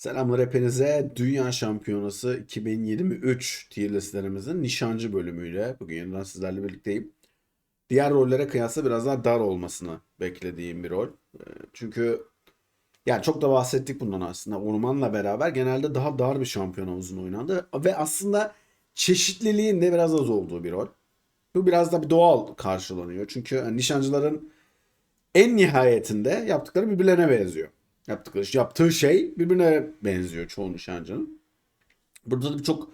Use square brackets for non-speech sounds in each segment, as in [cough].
Selamlar hepinize. Dünya Şampiyonası 2023 tier nişancı bölümüyle bugün yeniden sizlerle birlikteyim. Diğer rollere kıyasla biraz daha dar olmasını beklediğim bir rol. Ee, Çünkü yani çok da bahsettik bundan aslında. Orman'la beraber genelde daha dar bir şampiyon havuzunda oynandı. Ve aslında çeşitliliğin de biraz az olduğu bir rol. Bu biraz da bir doğal karşılanıyor. Çünkü hani nişancıların en nihayetinde yaptıkları birbirlerine benziyor. Yaptıkları, yaptığı şey birbirine benziyor çoğu nişancının. Burada da çok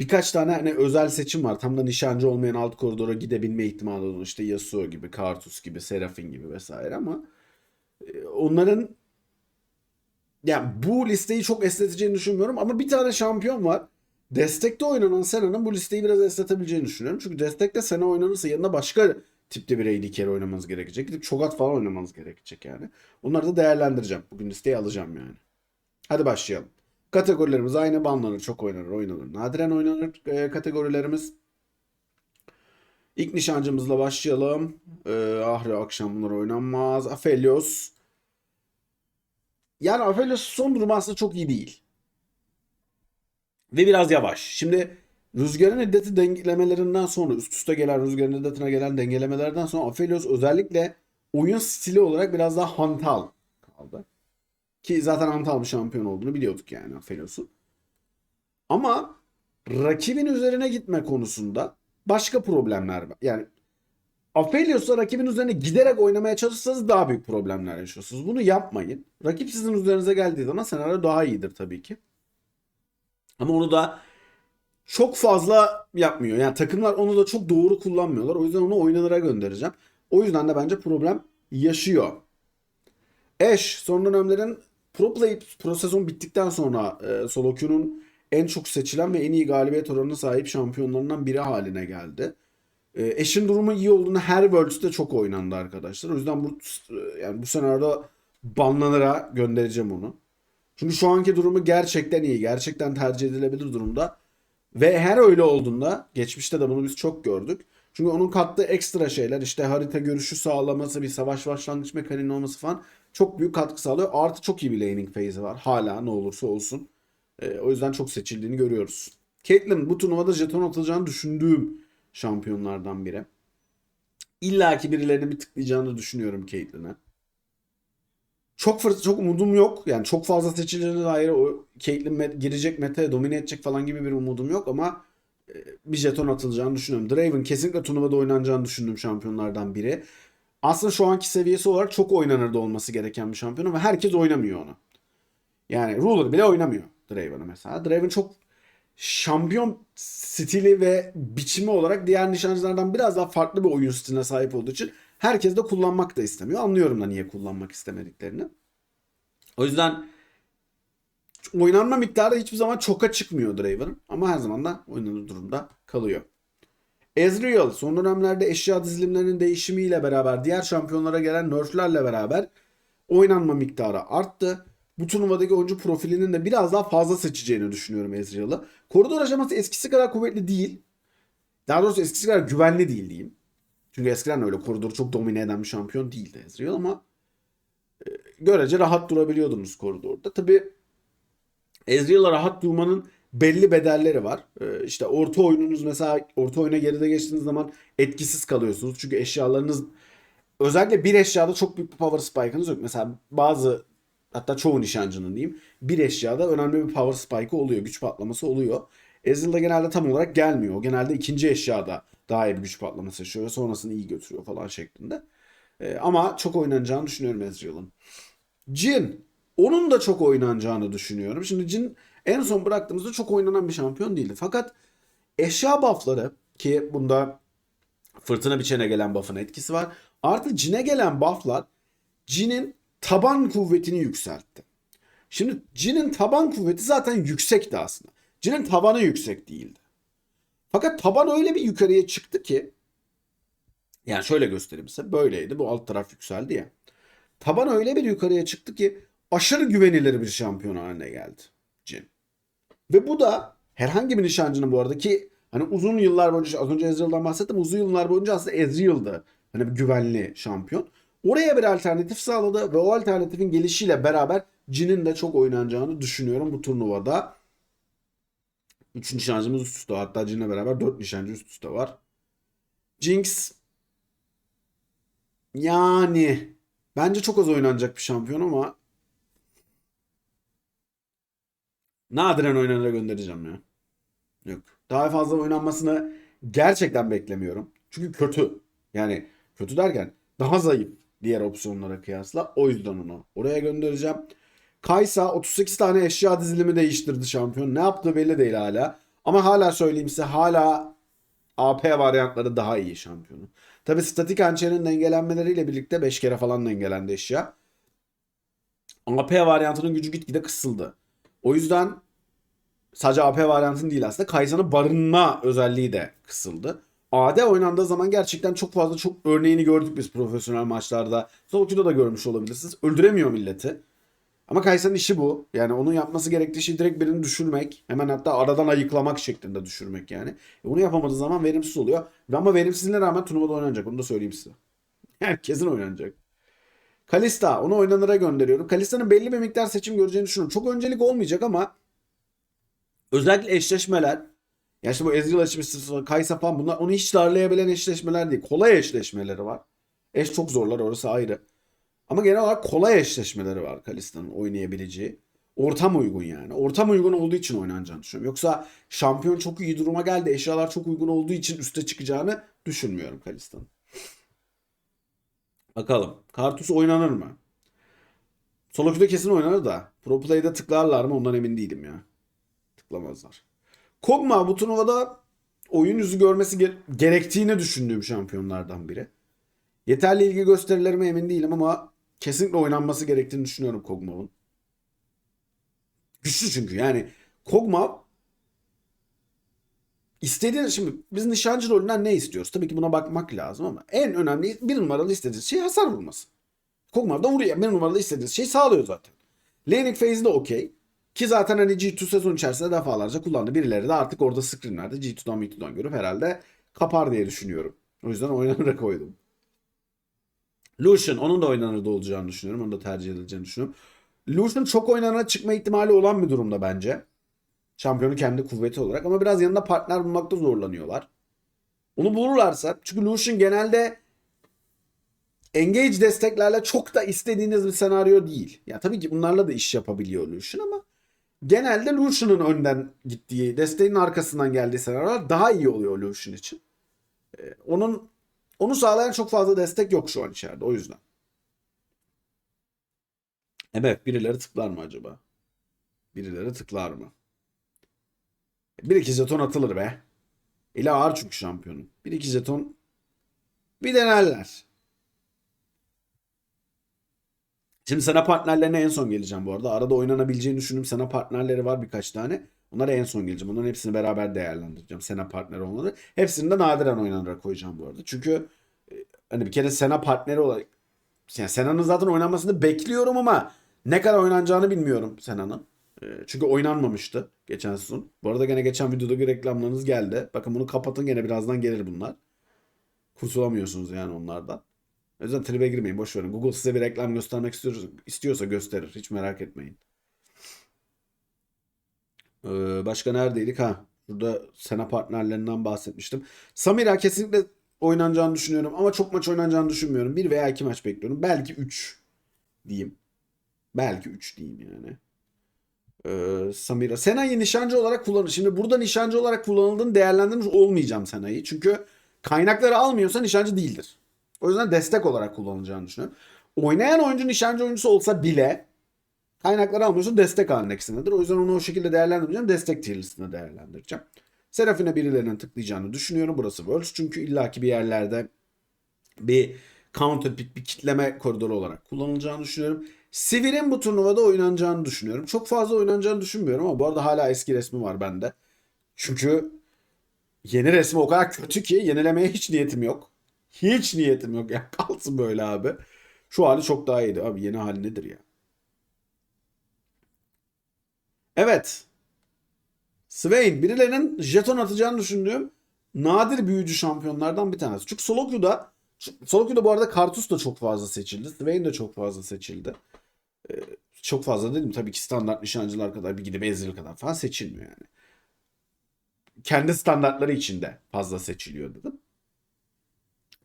birkaç tane hani özel seçim var. Tam da nişancı olmayan alt koridora gidebilme ihtimali olan işte Yasuo gibi, Karthus gibi, Seraphine gibi vesaire ama e, onların yani bu listeyi çok esneteceğini düşünmüyorum ama bir tane şampiyon var. Destekte oynanan Sena'nın bu listeyi biraz esnetebileceğini düşünüyorum. Çünkü destekte Sena oynanırsa yanında başka tipte bir AD carry oynamanız gerekecek. Gidip Çogat falan oynamanız gerekecek yani. Onları da değerlendireceğim. Bugün listeyi alacağım yani. Hadi başlayalım. Kategorilerimiz aynı. Banlanır, çok oynanır, oynanır. Nadiren oynanır e, kategorilerimiz. İlk nişancımızla başlayalım. E, Ahri akşam bunlar oynanmaz. Aphelios. Yani Aphelios son durumu aslında çok iyi değil. Ve biraz yavaş. Şimdi rüzgarın iddeti dengelemelerinden sonra üst üste gelen rüzgarın iddetine gelen dengelemelerden sonra Aphelios özellikle oyun stili olarak biraz daha hantal kaldı. Ki zaten hantal bir şampiyon olduğunu biliyorduk yani Aphelios'un. Ama rakibin üzerine gitme konusunda başka problemler var. Yani Aphelios'la rakibin üzerine giderek oynamaya çalışsanız daha büyük problemler yaşıyorsunuz. Bunu yapmayın. Rakip sizin üzerinize geldiği zaman senaryo daha iyidir tabii ki. Ama onu da çok fazla yapmıyor. Yani takımlar onu da çok doğru kullanmıyorlar. O yüzden onu oynanıra göndereceğim. O yüzden de bence problem yaşıyor. Ash son dönemlerin Pro Play Pro sezon bittikten sonra e, solo en çok seçilen ve en iyi galibiyet oranına sahip şampiyonlarından biri haline geldi. E, Ash'in durumu iyi olduğunu her Worlds'te çok oynandı arkadaşlar. O yüzden bu e, yani bu senaryoda banlanıra göndereceğim onu. Çünkü şu anki durumu gerçekten iyi. Gerçekten tercih edilebilir durumda. Ve her öyle olduğunda geçmişte de bunu biz çok gördük. Çünkü onun kattığı ekstra şeyler işte harita görüşü sağlaması, bir savaş başlangıç mekaniğinin olması falan çok büyük katkı sağlıyor. Artı çok iyi bir laning phase'i var. Hala ne olursa olsun. Ee, o yüzden çok seçildiğini görüyoruz. Caitlyn bu turnuvada jeton atılacağını düşündüğüm şampiyonlardan biri. İlla ki birilerini bir tıklayacağını düşünüyorum Caitlyn'e. Çok fırs çok umudum yok. Yani çok fazla seçileceğine dair o Caitlyn met- girecek meta'ya domine edecek falan gibi bir umudum yok ama e, bir jeton atılacağını düşünüyorum. Draven kesinlikle turnuvada oynanacağını düşündüğüm şampiyonlardan biri. Aslında şu anki seviyesi olarak çok oynanırda olması gereken bir şampiyon ama herkes oynamıyor onu. Yani Ruler bile oynamıyor Draven'ı mesela. Draven çok şampiyon stili ve biçimi olarak diğer nişancılardan biraz daha farklı bir oyun stiline sahip olduğu için herkes de kullanmak da istemiyor. Anlıyorum da niye kullanmak istemediklerini. O yüzden oynanma miktarı hiçbir zaman çoka çıkmıyor Draven'ın ama her zaman da oynanır durumda kalıyor. Ezreal son dönemlerde eşya dizilimlerinin değişimiyle beraber diğer şampiyonlara gelen nerflerle beraber oynanma miktarı arttı. Bu turnuvadaki oyuncu profilinin de biraz daha fazla seçeceğini düşünüyorum Ezreal'ı. Koridor aşaması eskisi kadar kuvvetli değil. Daha doğrusu eskisi kadar güvenli değil diyeyim. Çünkü eskiden öyle koridoru çok domine eden bir şampiyon değildi Ezreal ama e, görece rahat durabiliyordunuz koridorda. Tabi Ezreal'a rahat durmanın belli bedelleri var. Ee, işte orta oyununuz mesela orta oyuna geride geçtiğiniz zaman etkisiz kalıyorsunuz. Çünkü eşyalarınız özellikle bir eşyada çok büyük bir power spike'ınız yok. Mesela bazı hatta çoğu nişancının diyeyim bir eşyada önemli bir power spike'ı oluyor. Güç patlaması oluyor. Ezreal'da genelde tam olarak gelmiyor. O genelde ikinci eşyada daha iyi bir güç patlaması yaşıyor ve sonrasını iyi götürüyor falan şeklinde. Ee, ama çok oynanacağını düşünüyorum Ezreal'ın. Jin. Onun da çok oynanacağını düşünüyorum. Şimdi Jin en son bıraktığımızda çok oynanan bir şampiyon değildi. Fakat eşya buffları ki bunda fırtına biçene gelen buff'ın etkisi var. Artı Jin'e gelen buff'lar Jin'in taban kuvvetini yükseltti. Şimdi Jin'in taban kuvveti zaten yüksekti aslında. Jin'in tabanı yüksek değildi. Fakat taban öyle bir yukarıya çıktı ki yani şöyle göstereyim size böyleydi bu alt taraf yükseldi ya. Taban öyle bir yukarıya çıktı ki aşırı güvenilir bir şampiyon haline geldi Jin. Ve bu da herhangi bir nişancının bu arada ki hani uzun yıllar boyunca az önce Ezreal'dan bahsettim uzun yıllar boyunca aslında Ezreal'dı hani güvenli şampiyon. Oraya bir alternatif sağladı ve o alternatifin gelişiyle beraber Jin'in de çok oynanacağını düşünüyorum bu turnuvada. 3 nişancımız üst üste hatta Jin'le beraber 4 nişancı üst üste var. Jinx yani bence çok az oynanacak bir şampiyon ama nadiren oynanana göndereceğim ya. Yok. Daha fazla oynanmasını gerçekten beklemiyorum. Çünkü kötü. Yani kötü derken daha zayıf diğer opsiyonlara kıyasla. O yüzden onu oraya göndereceğim. Kaysa 38 tane eşya dizilimi değiştirdi şampiyon. Ne yaptığı belli değil hala. Ama hala söyleyeyim size hala AP varyantları daha iyi şampiyonu. Tabi statik hançerin dengelenmeleriyle birlikte 5 kere falan dengelendi eşya. AP varyantının gücü gitgide kısıldı. O yüzden sadece AP varyantının değil aslında Kaysa'nın barınma özelliği de kısıldı. AD oynandığı zaman gerçekten çok fazla çok örneğini gördük biz profesyonel maçlarda. Solocu'da da görmüş olabilirsiniz. Öldüremiyor milleti. Ama Kaysa'nın işi bu. Yani onun yapması gerektiği şey direkt birini düşürmek. Hemen hatta aradan ayıklamak şeklinde düşürmek yani. E bunu yapamadığı zaman verimsiz oluyor. Ama verimsizliğine rağmen turnuvada oynanacak. Onu da söyleyeyim size. [laughs] Herkesin oynanacak. Kalista. Onu oynanıra gönderiyorum. Kalista'nın belli bir miktar seçim göreceğini düşünüyorum. Çok öncelik olmayacak ama özellikle eşleşmeler ya işte bu Ezreal eşleşmesi, Kaysa falan bunlar onu hiç darlayabilen eşleşmeler değil. Kolay eşleşmeleri var. Eş çok zorlar orası ayrı. Ama genel olarak kolay eşleşmeleri var Kalista'nın oynayabileceği. Ortam uygun yani. Ortam uygun olduğu için oynanacağını düşünüyorum. Yoksa şampiyon çok iyi duruma geldi. Eşyalar çok uygun olduğu için üste çıkacağını düşünmüyorum Kalista'nın. Bakalım. Kartus oynanır mı? Solo kesin oynanır da. Pro Play'de tıklarlar mı ondan emin değilim ya. Tıklamazlar. Kog'Maw bu turnuvada oyun yüzü görmesi ge- gerektiğini düşündüğüm şampiyonlardan biri. Yeterli ilgi gösterilerime emin değilim ama kesinlikle oynanması gerektiğini düşünüyorum Kog'Maw'un. Güçlü çünkü yani Kog'Maw istediğin şimdi biz nişancı rolünden ne istiyoruz? Tabii ki buna bakmak lazım ama en önemli bir numaralı istediğiniz şey hasar vurması. Kog'Maw da vuruyor. Bir numaralı istediğiniz şey sağlıyor zaten. Laning phase'i de okey. Ki zaten hani G2 sezon içerisinde defalarca kullandı. Birileri de artık orada screenlerde G2'dan M2'dan görüp herhalde kapar diye düşünüyorum. O yüzden oynanıra koydum. [laughs] Lucian onun da oynanırda olacağını düşünüyorum. Onu da tercih edileceğini düşünüyorum. Lucian çok oynanana çıkma ihtimali olan bir durumda bence. Şampiyonu kendi kuvveti olarak ama biraz yanında partner bulmakta zorlanıyorlar. Onu bulurlarsa çünkü Lucian genelde engage desteklerle çok da istediğiniz bir senaryo değil. Ya tabii ki bunlarla da iş yapabiliyor Lucian ama genelde Lucian'ın önden gittiği, desteğin arkasından geldiği senaryolar daha iyi oluyor Lucian için. Ee, onun onu sağlayan çok fazla destek yok şu an içeride o yüzden. Evet birileri tıklar mı acaba? Birileri tıklar mı? Bir iki jeton atılır be. İla ağır çünkü şampiyonun. Bir iki jeton bir denerler. Şimdi sana partnerlerine en son geleceğim bu arada. Arada oynanabileceğini düşündüğüm sana partnerleri var birkaç tane. Onlara en son geleceğim. Onların hepsini beraber değerlendireceğim. Sena partneri onları. Hepsini de nadiren oynanarak koyacağım bu arada. Çünkü e, hani bir kere Sena partneri olarak yani Sena'nın zaten oynanmasını bekliyorum ama ne kadar oynanacağını bilmiyorum Sena'nın. E, Çünkü oynanmamıştı geçen sezon. Bu arada gene geçen videoda reklamlarınız geldi. Bakın bunu kapatın gene birazdan gelir bunlar. Kurtulamıyorsunuz yani onlardan. O yüzden tribe girmeyin boş verin. Google size bir reklam göstermek istiyorsa, istiyorsa gösterir. Hiç merak etmeyin. Ee, başka neredeydik? Ha, burada Sena partnerlerinden bahsetmiştim. Samira kesinlikle oynanacağını düşünüyorum ama çok maç oynanacağını düşünmüyorum. Bir veya iki maç bekliyorum. Belki 3 diyeyim. Belki 3 diyeyim yani. Ee, Samira. Sena'yı nişancı olarak kullanır. Şimdi burada nişancı olarak kullanıldığını değerlendirmiş olmayacağım Sena'yı. Çünkü kaynakları almıyorsa nişancı değildir. O yüzden destek olarak kullanılacağını düşünüyorum. Oynayan oyuncu nişancı oyuncusu olsa bile kaynakları almıyorsa destek halindesindedir. O yüzden onu o şekilde değerlendirmeyeceğim. Destek tier listinde değerlendireceğim. Serafine birilerinin tıklayacağını düşünüyorum. Burası Worlds. Çünkü illaki bir yerlerde bir counter pick, bir kitleme koridoru olarak kullanılacağını düşünüyorum. Sivir'in bu turnuvada oynanacağını düşünüyorum. Çok fazla oynanacağını düşünmüyorum ama bu arada hala eski resmi var bende. Çünkü yeni resmi o kadar kötü ki yenilemeye hiç niyetim yok. Hiç niyetim yok ya. [laughs] Kalsın böyle abi. Şu hali çok daha iyiydi. Abi yeni hali nedir ya? Evet. Swain birilerinin jeton atacağını düşündüğüm nadir büyücü şampiyonlardan bir tanesi. Çünkü solo queue'da solo queue'da bu arada Kartus da çok fazla seçildi. Swain de çok fazla seçildi. Ee, çok fazla dedim tabii ki standart nişancılar kadar bir gidip Ezreal kadar falan seçilmiyor yani. Kendi standartları içinde fazla seçiliyor dedim.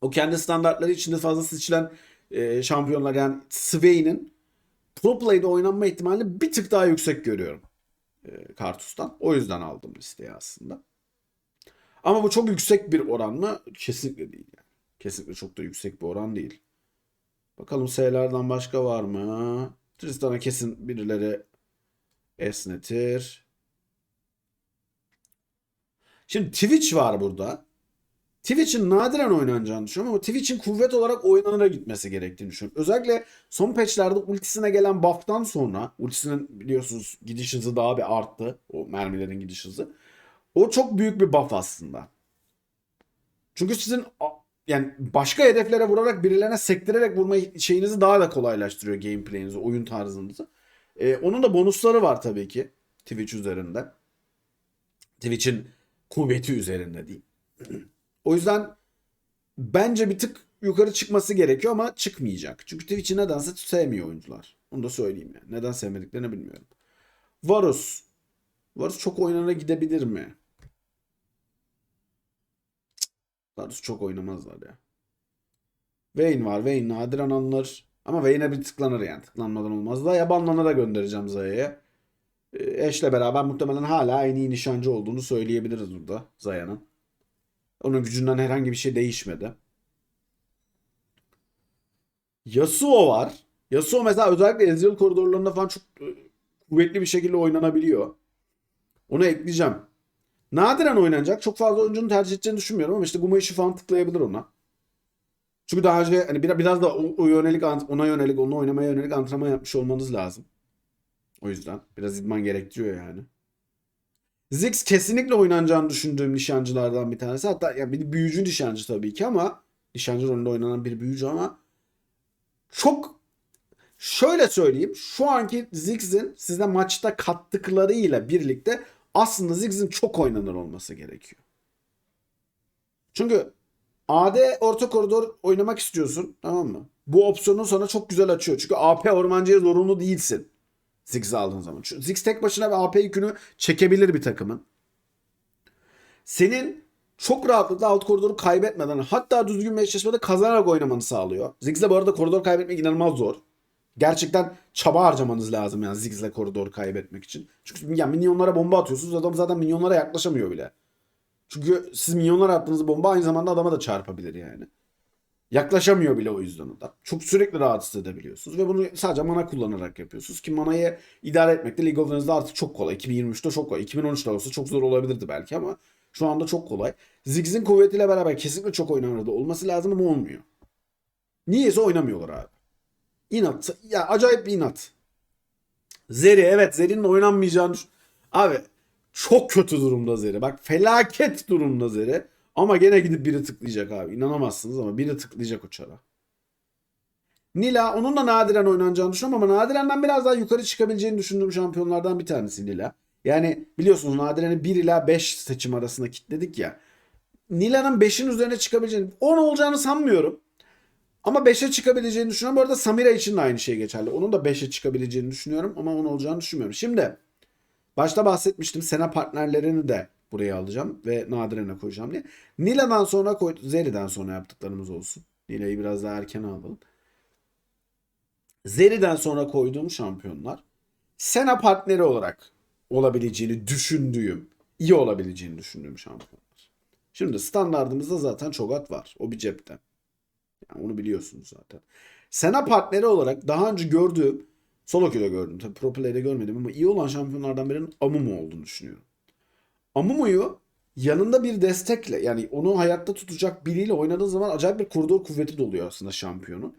O kendi standartları içinde fazla seçilen e, şampiyonlar yani Swain'in Pro Play'de oynanma ihtimalini bir tık daha yüksek görüyorum. E, Kartus'tan. O yüzden aldım listeye aslında. Ama bu çok yüksek bir oran mı? Kesinlikle değil yani. Kesinlikle çok da yüksek bir oran değil. Bakalım S'lerden başka var mı? Tristan'a kesin birileri esnetir. Şimdi Twitch var burada. Twitch'in nadiren oynanacağını düşünüyorum ama Twitch'in kuvvet olarak oynanara gitmesi gerektiğini düşünüyorum. Özellikle son patchlerde ultisine gelen buff'tan sonra ultisinin biliyorsunuz gidiş hızı daha bir arttı. O mermilerin gidiş hızı. O çok büyük bir buff aslında. Çünkü sizin yani başka hedeflere vurarak birilerine sektirerek vurma şeyinizi daha da kolaylaştırıyor gameplay'inizi, oyun tarzınızı. Ee, onun da bonusları var tabii ki Twitch üzerinde. Twitch'in kuvveti üzerinde değil. [clears throat] O yüzden bence bir tık yukarı çıkması gerekiyor ama çıkmayacak. Çünkü Twitch'i nedense sevmiyor oyuncular. Onu da söyleyeyim yani. Neden sevmediklerini bilmiyorum. Varus. Varus çok oynana gidebilir mi? Varus çok oynamazlar ya. Vayne var. Vayne nadiren alınır. Ama Vayne'e bir tıklanır yani. Tıklanmadan olmaz da. Yabanlan'a da göndereceğim Zaya'ya. Ee, Ash'le beraber muhtemelen hala en iyi nişancı olduğunu söyleyebiliriz burada Zaya'nın. Onun gücünden herhangi bir şey değişmedi. Yasuo var. Yasuo mesela özellikle Ezreal koridorlarında falan çok e, kuvvetli bir şekilde oynanabiliyor. Onu ekleyeceğim. Nadiren oynanacak. Çok fazla oyuncunun tercih edeceğini düşünmüyorum ama işte Gumayiş'i falan tıklayabilir ona. Çünkü daha önce hani biraz, da o, yönelik ona yönelik onu oynamaya yönelik antrenman yapmış olmanız lazım. O yüzden biraz idman gerektiriyor yani. Ziggs kesinlikle oynanacağını düşündüğüm nişancılardan bir tanesi. Hatta ya bir büyücü nişancı tabii ki ama nişancı rolünde oynanan bir büyücü ama çok şöyle söyleyeyim. Şu anki Ziggs'in size maçta kattıklarıyla birlikte aslında Ziggs'in çok oynanır olması gerekiyor. Çünkü AD orta koridor oynamak istiyorsun tamam mı? Bu opsiyonu sana çok güzel açıyor. Çünkü AP ormancıya zorunlu değilsin. Ziggs aldığın zaman. Çünkü Ziggs tek başına ve AP yükünü çekebilir bir takımın. Senin çok rahatlıkla alt koridoru kaybetmeden hatta düzgün bir eşleşmede kazanarak oynamanı sağlıyor. Ziggs'le bu arada koridor kaybetmek inanılmaz zor. Gerçekten çaba harcamanız lazım yani Ziggs'le koridor kaybetmek için. Çünkü ya minyonlara bomba atıyorsunuz adam zaten minyonlara yaklaşamıyor bile. Çünkü siz minyonlara attığınız bomba aynı zamanda adama da çarpabilir yani. Yaklaşamıyor bile o yüzden o. Çok sürekli rahatsız edebiliyorsunuz ve bunu sadece mana kullanarak yapıyorsunuz ki manayı idare etmek de League of Legends'da artık çok kolay. 2023'te çok kolay. 2013'te olsa çok zor olabilirdi belki ama şu anda çok kolay. Ziggs'in kuvvetiyle beraber kesinlikle çok oynanırdı. Olması lazım ama olmuyor. Niyeyse oynamıyorlar abi. İnat. Ya acayip bir inat. Zeri evet Zeri'nin oynanmayacağını Abi çok kötü durumda Zeri. Bak felaket durumda Zeri. Ama gene gidip biri tıklayacak abi. İnanamazsınız ama biri tıklayacak o. Nila onun da nadiren oynanacağını düşünüyorum ama nadirenden biraz daha yukarı çıkabileceğini düşündüğüm şampiyonlardan bir tanesi Nila. Yani biliyorsunuz nadirenin 1 ila 5 seçim arasında kitledik ya. Nila'nın 5'in üzerine çıkabileceğini 10 olacağını sanmıyorum. Ama 5'e çıkabileceğini düşünüyorum. Bu arada Samira için de aynı şey geçerli. Onun da 5'e çıkabileceğini düşünüyorum ama 10 olacağını düşünmüyorum. Şimdi başta bahsetmiştim. Sena partnerlerini de buraya alacağım ve Nadiren'e koyacağım diye. Nila'dan sonra koy Zeri'den sonra yaptıklarımız olsun. Nila'yı biraz daha erken alalım. Zeri'den sonra koyduğum şampiyonlar Sena partneri olarak olabileceğini düşündüğüm, iyi olabileceğini düşündüğüm şampiyonlar. Şimdi standardımızda zaten Çogat var. O bir cepte. Yani onu biliyorsunuz zaten. Sena partneri olarak daha önce gördüğüm solo queue'da gördüm. Tabii pro play'de görmedim ama iyi olan şampiyonlardan birinin Amumu olduğunu düşünüyorum. Amumu'yu yanında bir destekle yani onu hayatta tutacak biriyle oynadığın zaman acayip bir koridor kuvveti doluyor aslında şampiyonun.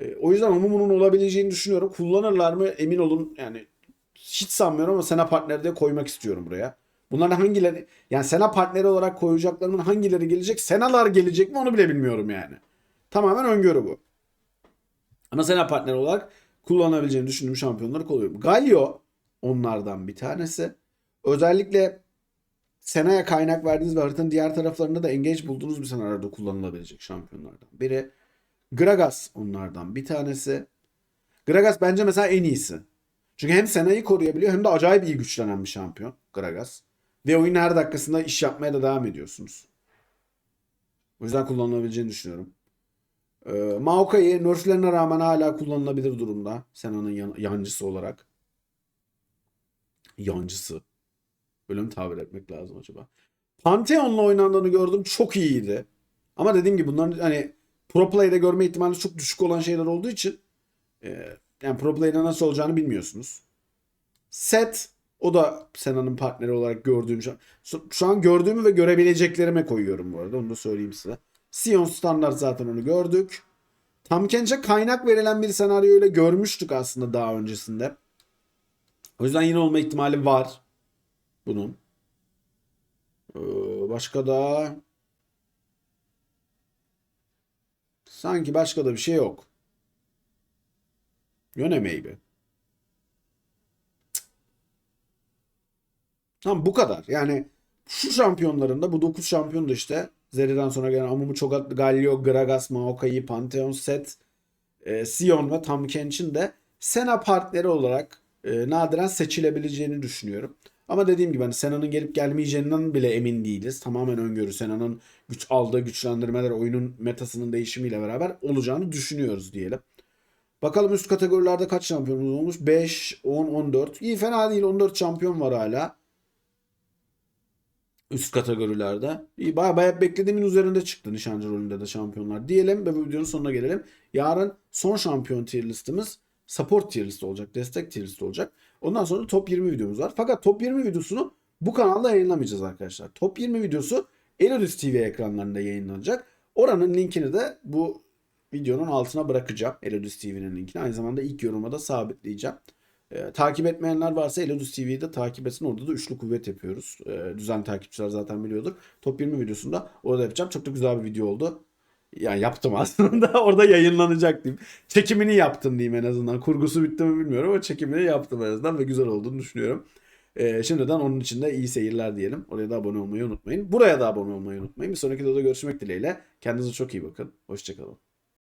E, o yüzden Amumu'nun olabileceğini düşünüyorum. Kullanırlar mı emin olun yani hiç sanmıyorum ama Sena partneri de koymak istiyorum buraya. Bunların hangileri yani Sena partneri olarak koyacaklarımın hangileri gelecek? Senalar gelecek mi onu bile bilmiyorum yani. Tamamen öngörü bu. Ama Sena partneri olarak kullanabileceğini düşündüğüm şampiyonları koyuyorum. Galio onlardan bir tanesi. Özellikle Sena'ya kaynak verdiğiniz ve haritanın diğer taraflarında da engage bulduğunuz bir senaryoda kullanılabilecek şampiyonlardan biri. Gragas onlardan bir tanesi. Gragas bence mesela en iyisi. Çünkü hem Sena'yı koruyabiliyor hem de acayip iyi güçlenen bir şampiyon Gragas. Ve oyunun her dakikasında iş yapmaya da devam ediyorsunuz. O yüzden kullanılabileceğini düşünüyorum. Ee, Maokai'yi nerflerine rağmen hala kullanılabilir durumda. Sena'nın yan- yancısı olarak. Yancısı. Böyle mi tabir etmek lazım acaba? Pantheon'la oynandığını gördüm. Çok iyiydi. Ama dediğim gibi bunların hani Pro Play'de görme ihtimali çok düşük olan şeyler olduğu için e, yani Pro Play'de nasıl olacağını bilmiyorsunuz. Set o da Sena'nın partneri olarak gördüğüm şu, an gördüğümü ve görebileceklerime koyuyorum bu arada. Onu da söyleyeyim size. Sion standart zaten onu gördük. Tam Kench'e kaynak verilen bir senaryoyla görmüştük aslında daha öncesinde. O yüzden yine olma ihtimali var bunun. Ee, başka da sanki başka da bir şey yok. Yöne maybe. Tamam bu kadar. Yani şu şampiyonlarında bu 9 şampiyon da işte Zeri'den sonra gelen Amumu Çogat, Galio, Gragas, Maokai, Pantheon, Set, e, Sion ve Tam Kench'in de Sena partneri olarak e, nadiren seçilebileceğini düşünüyorum. Ama dediğim gibi hani Sena'nın gelip gelmeyeceğinden bile emin değiliz. Tamamen öngörü Sena'nın güç aldığı güçlendirmeler oyunun metasının değişimiyle beraber olacağını düşünüyoruz diyelim. Bakalım üst kategorilerde kaç şampiyonumuz olmuş? 5, 10, 14. İyi fena değil. 14 şampiyon var hala. Üst kategorilerde. İyi bayağı, bayağı beklediğimin üzerinde çıktı nişancı rolünde de şampiyonlar. Diyelim ve bu videonun sonuna gelelim. Yarın son şampiyon tier listimiz support tier list olacak. Destek tier list olacak. Ondan sonra top 20 videomuz var. Fakat top 20 videosunu bu kanalda yayınlamayacağız arkadaşlar. Top 20 videosu Elodis TV ekranlarında yayınlanacak. Oranın linkini de bu videonun altına bırakacağım. Elodis TV'nin linkini. Aynı zamanda ilk yoruma da sabitleyeceğim. Ee, takip etmeyenler varsa Elodis TV'yi de takip etsin. Orada da üçlü kuvvet yapıyoruz. Ee, düzenli takipçiler zaten biliyordur. Top 20 videosunda orada yapacağım. Çok da güzel bir video oldu. Yani yaptım aslında. [laughs] Orada yayınlanacak diyeyim. Çekimini yaptım diyeyim en azından. Kurgusu bitti mi bilmiyorum ama çekimini yaptım en azından ve güzel olduğunu düşünüyorum. Ee, şimdiden onun için de iyi seyirler diyelim. Oraya da abone olmayı unutmayın. Buraya da abone olmayı unutmayın. Bir sonraki videoda görüşmek dileğiyle. Kendinize çok iyi bakın. Hoşçakalın.